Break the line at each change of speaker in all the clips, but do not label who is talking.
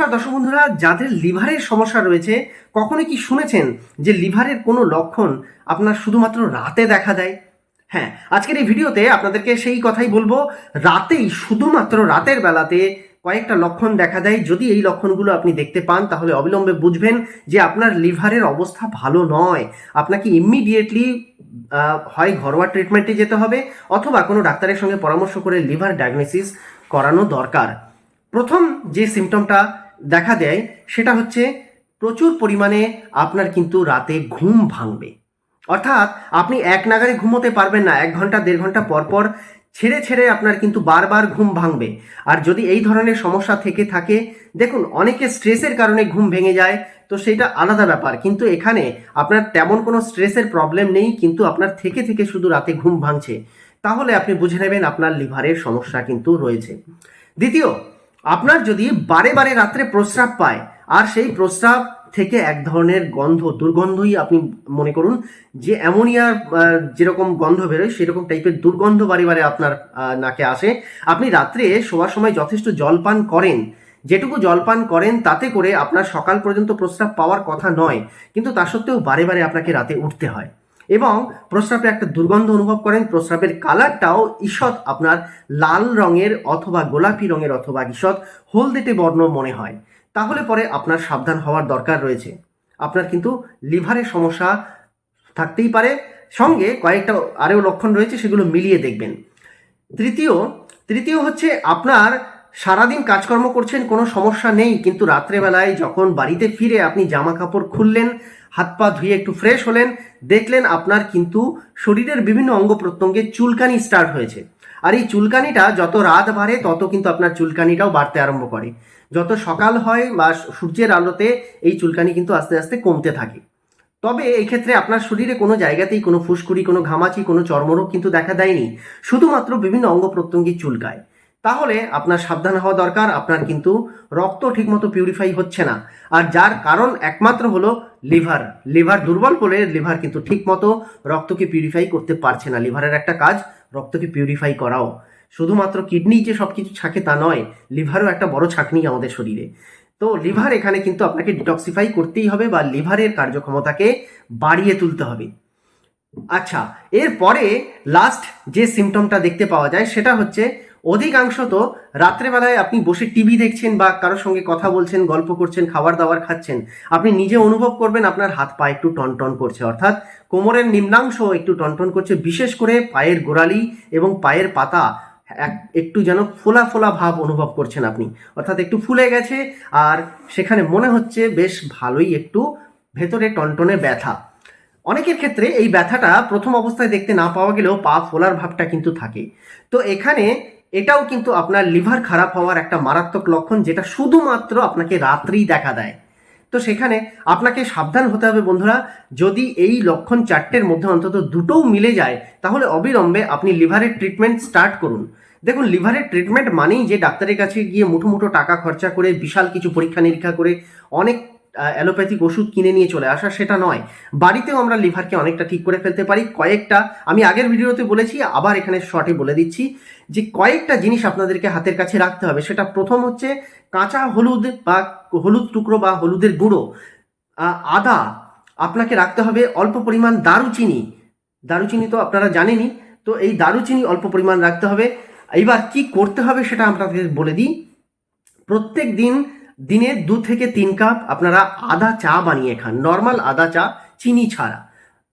নমস্কার দর্শক বন্ধুরা, যাদের লিভারের সমস্যা রয়েছে কখনো কি শুনেছেন যে লিভারের কোনো লক্ষণ আপনার শুধুমাত্র রাতে দেখা দেয় হ্যাঁ আজকের এই ভিডিওতে আপনাদেরকে সেই কথাই বলব, রাতেই শুধুমাত্র রাতের বেলাতে কয়েকটা লক্ষণ দেখা দেয় যদি এই লক্ষণগুলো আপনি দেখতে পান, তাহলে অবিলম্বে বুঝবেন যে আপনার লিভারের অবস্থা ভালো নয়। আপনাকে ইমিডিয়েটলি হয় ঘরোয়া ট্রিটমেন্টে যেতে হবে, অথবা কোনো ডাক্তারের সঙ্গে পরামর্শ করে লিভার ডায়াগনোসিস করানো দরকার। প্রথম যে সিমটমটা দেখা দেয়, সেটা হচ্ছে প্রচুর পরিমাণে আপনার কিন্তু রাতে ঘুম ভাঙবে। অর্থাৎ আপনি এক নাগারে ঘুমোতে পারবেন না, এক ঘণ্টা, দেড় ঘণ্টা পর পর ছেড়ে ছেড়ে আপনার কিন্তু বারবার ঘুম ভাঙবে। আর যদি এই ধরনের সমস্যা থেকে থাকে, দেখুন, অনেকে স্ট্রেসের কারণে ঘুম ভেঙে যায়, তো সেটা আলাদা ব্যাপার। কিন্তু এখানে আপনার তেমন কোনো স্ট্রেসের প্রবলেম নেই, কিন্তু আপনার থেকে থেকে শুধু রাতে ঘুম ভাঙছে। তাহলে আপনি বুঝে নেবেন আপনার লিভারের সমস্যা কিন্তু রয়েছে। দ্বিতীয় আপনার যদি বারে বারে রাত্রে প্রস্রাব পায়, আর সেই প্রস্রাব থেকে এক ধরনের গন্ধ, দুর্গন্ধই আপনি মনে করুন, যে অ্যামোনিয়ার যেরকম গন্ধ বেরোয়, সেরকম টাইপের দুর্গন্ধ বারে বারে আপনার নাকে আসে। আপনি রাত্রে শোয়ার সময় যথেষ্ট জলপান করেন। যেটুকু জলপান করেন, তাতে করে আপনার সকাল পর্যন্ত প্রস্রাব পাওয়ার কথা নয়, কিন্তু তা সত্ত্বেও বারে বারে আপনাকে রাতে উঠতে হয়। এবং প্রস্রাবে একটা দুর্গন্ধ অনুভব করেন। প্রস্রাবের কালারটাও ঈষৎ আপনার লাল রঙের অথবা গোলাপি রঙের অথবা ঈষৎ হলদেটে বর্ণ মনে হয়। তাহলে পরে আপনার সাবধান হওয়ার দরকার রয়েছে। আপনার কিন্তু লিভারের সমস্যা থাকতেই পারে। সঙ্গে কয়েকটা আরও লক্ষণ রয়েছে, সেগুলো মিলিয়ে দেখবেন। তৃতীয় তৃতীয় হচ্ছে আপনার সারাদিন কাজকর্ম করছেন, কোনো সমস্যা নেই, কিন্তু রাত্রেবেলায় যখন বাড়িতে ফিরে আপনি জামা কাপড় খুললেন হাত পা ধুয়ে একটু ফ্রেশ হলেন, দেখলেন আপনার কিন্তু শরীরের বিভিন্ন অঙ্গ প্রত্যঙ্গে চুলকানি স্টার্ট হয়েছে। আর এই চুলকানিটা যত রাত বাড়ে, তত কিন্তু আপনার চুলকানিটাও বাড়তে আরম্ভ করে। যত সকাল হয় বা সূর্যের আলোতে এই চুলকানি কিন্তু আস্তে আস্তে কমতে থাকে। তবে এই ক্ষেত্রে আপনার শরীরে কোনো জায়গাতেই কোনো ফুসকুড়ি, কোনো ঘামাচি, কোনো চর্মরোগ কিন্তু দেখা দেয়নি। শুধুমাত্র বিভিন্ন অঙ্গ প্রত্যঙ্গে চুলকায়। তাহলে আপনার সাবধান হওয়া দরকার, আপনার কিন্তু রক্ত ঠিকমতো পিউরিফাই হচ্ছে না। আর যার কারণ একমাত্র হলো লিভার। লিভার দুর্বল বলে লিভার কিন্তু ঠিকমতো রক্তকে পিউরিফাই করতে পারছে না। লিভারের একটা কাজ, রক্তকে পিউরিফাই করাও। শুধুমাত্র কিডনি যে সব কিছু ছাকে তা নয়, লিভারও একটা বড় ছাকনি আমাদের শরীরে। তো লিভার এখানে কিন্তু আপনাকে ডিটক্সিফাই করতেই হবে বা লিভারের কার্যক্ষমতাকে বাড়িয়ে তুলতে হবে। আচ্ছা এরপরে লাস্ট যে সিমটমটা দেখতে পাওয়া যায়, সেটা হচ্ছে অধিকাংশত রাত্রেবেলায় আপনি বসে টিভি দেখছেন বা কারোর সঙ্গে কথা বলছেন, গল্প করছেন, খাবার দাবার খাচ্ছেন। আপনি নিজে অনুভব করবেন আপনার হাত পা একটু টনটন করছে। অর্থাৎ কোমরের নিম্নাংশ একটু টনটন করছে, বিশেষ করে পায়ের গোড়ালি এবং পায়ের পাতা এক- একটু যেন ফোলা ফোলা ভাব অনুভব করছেন আপনি। অর্থাৎ একটু ফুলে গেছে আর সেখানে মনে হচ্ছে বেশ ভালোই একটু ভেতরে টনটনে ব্যথা। অনেকের ক্ষেত্রে এই ব্যথাটা প্রথম অবস্থায় দেখতে না পাওয়া গেলেও পা ফোলার ভাবটা কিন্তু থাকে। তো এখানে এটাও কিন্তু আপনার লিভার খারাপ হওয়ার একটা মারাত্মক লক্ষণ যেটা শুধুমাত্র আপনাকে রাত্রেই দেখা দেয়। তো সেখানে আপনাকে সাবধান হতে হবে বন্ধুরা, যদি এই লক্ষণ চারটের মধ্যে অন্তত দুটোও মিলে যায়, তাহলে অবিলম্বে আপনি লিভারের ট্রিটমেন্ট স্টার্ট করুন। দেখুন, লিভারের ট্রিটমেন্ট মানেই যে ডাক্তারের কাছে গিয়ে মুঠো মুঠো টাকা খরচা করে, বিশাল কিছু পরীক্ষা নিরীক্ষা করে, অনেক অ্যালোপ্যাথিক ওষুধ কিনে নিয়ে চলে আসা সেটা নয়। বাড়িতেও আমরা লিভারকে অনেকটা ঠিক করে ফেলতে পারি। কয়েকটা, আমি আগের ভিডিওতে বলেছি, আবার এখানে শর্টে বলে দিচ্ছি যে কয়েকটা জিনিস আপনাদেরকে হাতের কাছে রাখতে হবে। সেটা প্রথম হচ্ছে কাঁচা হলুদ বা হলুদ টুকরো বা হলুদের গুঁড়ো। আদা আপনাকে রাখতে হবে অল্প পরিমাণ দারুচিনি। দারুচিনি তো আপনারা জানেনই। তো এই দারুচিনি অল্প পরিমাণ রাখতে হবে। এবার কি করতে হবে সেটা আপনাদের বলে দিই। প্রত্যেক দিন দিনে দু থেকে তিন কাপ আপনারা আদা চা বানিয়ে খান নর্মাল আদা চা, চিনি ছাড়া।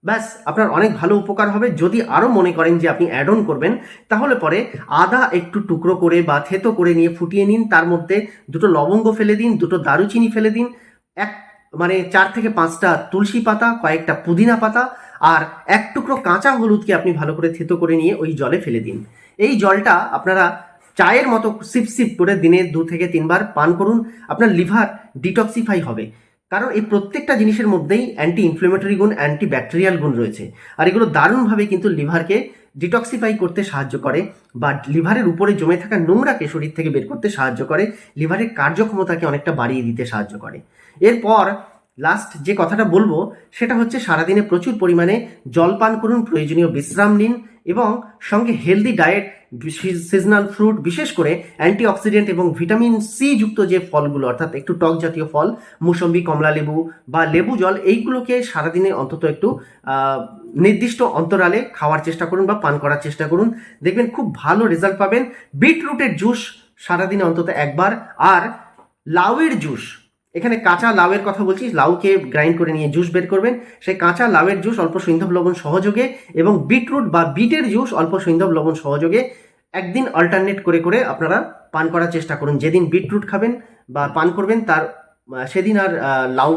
ব্যাস, আপনার অনেক ভালো উপকার হবে। যদি আরও মনে করেন যে আপনি অ্যাড অন করবেন, তাহলে পরে আদা একটু টুকরো করে বা থেতো করে নিয়ে ফুটিয়ে নিন। তার মধ্যে দুটো লবঙ্গ ফেলে দিন, দুটো দারুচিনি ফেলে দিন, এক মানে চার থেকে পাঁচটা তুলসী পাতা, কয়েকটা পুদিনা পাতা, আর এক টুকরো কাঁচা হলুদকে আপনি ভালো করে থেতো করে নিয়ে ওই জলে ফেলে দিন। এই জলটা আপনারা চায়ের মতো সিপ সিপ করে দিনে দু থেকে তিনবার পান করুন। আপনার লিভার ডিটক্সিফাই হবে। কারণ এই প্রত্যেকটা জিনিসের মধ্যেই অ্যান্টি ইনফ্লেমেটরি গুণ অ্যান্টি ব্যাকটেরিয়াল গুণ রয়েছে। আর এগুলো দারুণভাবে কিন্তু লিভারকে ডিটক্সিফাই করতে সাহায্য করে বা লিভারের উপরে জমে থাকা নোংরাকে শরীর থেকে বের করতে সাহায্য করে। লিভারের কার্যক্ষমতাকে অনেকটা বাড়িয়ে দিতে সাহায্য করে। এরপর লাস্ট যে কথাটা বলব, সেটা হচ্ছে সারাদিনে প্রচুর পরিমাণে জল পান করুন, প্রয়োজনীয় বিশ্রাম নিন এবং সঙ্গে হেলদি ডায়েট সিজনাল ফ্রুট বিশেষ করে অ্যান্টিঅক্সিডেন্ট এবং ভিটামিন সি যুক্ত যে ফলগুলো, অর্থাৎ একটু টক জাতীয় ফল, মুসম্বি, কমলা লেবু বা লেবু জল, এইগুলোকে সারাদিনে অন্তত একটু নির্দিষ্ট অন্তরালে খাওয়ার চেষ্টা করুন বা পান করার চেষ্টা করুন। দেখবেন খুব ভালো রেজাল্ট পাবেন। বিটরুটের জুস সারাদিনে অন্তত একবার। আর লাউয়ের জুস এখানে কাঁচা লাউয়ের কথা বলছি লাউকে গ্রাইন্ড করে নিয়ে জুস বের করবেন। সেই কাঁচা লাউয়ের জুস অল্প সৈন্ধব লবণ সহযোগে এবং বিটরুট বা বিটের জুস অল্প সৈন্ধব লবণ সহযোগে একদিন অল্টারনেট করে করে আপনারা পান করার চেষ্টা করুন। যেদিন বিটরুট খাবেন বা পান করবেন, তার সেদিন আর লাউ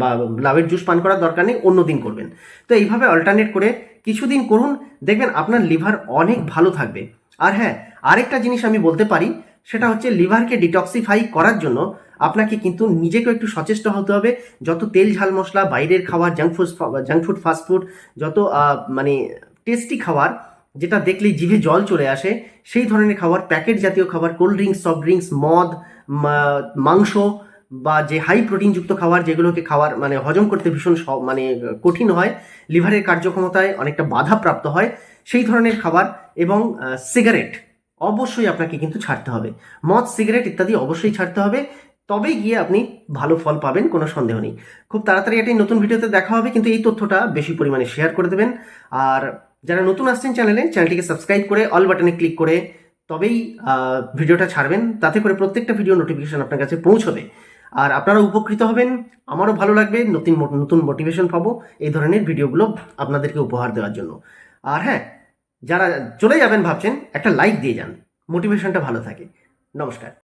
বা লাউয়ের জুস পান করার দরকার নেই, অন্য দিন করবেন। তো এইভাবে অল্টারনেট করে কিছুদিন করুন। দেখবেন আপনার লিভার অনেক ভালো থাকবে। আর হ্যাঁ আরেকটা জিনিস আমি বলতে পারি সেটা হচ্ছে লিভারকে ডিটক্সিফাই করার জন্য আপনাকে কিন্তু নিজেকেও একটু সচেষ্ট হতে হবে। যত তেল ঝাল মশলা, বাইরের খাবার junk food junk food fast food যত মানে টেস্টি খাবার, যেটা দেখলেই জিভে জল চলে আসে, সেই ধরনের খাবার, প্যাকেট জাতীয় খাবার কোল্ড ড্রিঙ্কস সফট ড্রিঙ্কস মদ মাংস বা যে হাই প্রোটিনযুক্ত খাবার যেগুলোকে খাওয়ার মানে হজম করতে ভীষণ মানে কঠিন হয়, লিভারের কার্যক্ষমতায় অনেকটা বাধা প্রাপ্ত হয়, সেই ধরনের খাবার এবং সিগারেট অবশ্যই আপনাকে কিন্তু ছাড়তে হবে। মদ, সিগারেট ইত্যাদি অবশ্যই ছাড়তে হবে। তবেই গিয়ে আপনি ভালো ফল পাবেন, কোনো সন্দেহ নেই। খুব তাড়াতাড়ি একটি নতুন ভিডিওতে দেখা হবে, কিন্তু এই তথ্যটা বেশি পরিমাণে শেয়ার করে দেবেন। আর যারা নতুন আসছেন চ্যানেলে চ্যানেলটিকে সাবস্ক্রাইব করে অল বাটনে ক্লিক করে, তবেই ভিডিওটা ছাড়বেন। তাতে করে প্রত্যেকটা ভিডিও নোটিফিকেশন আপনার কাছে পৌঁছবে। আর আপনারা উপকৃত হবেন। আমারও ভালো লাগবে, নতুন নতুন মোটিভেশন পাবো এই ধরনের ভিডিওগুলো আপনাদেরকে উপহার দেওয়ার জন্য। আর হ্যাঁ যারা চলে যাবেন ভাবছেন একটা লাইক দিয়ে যান। মোটিভেশনটা ভালো থাকে। নমস্কার।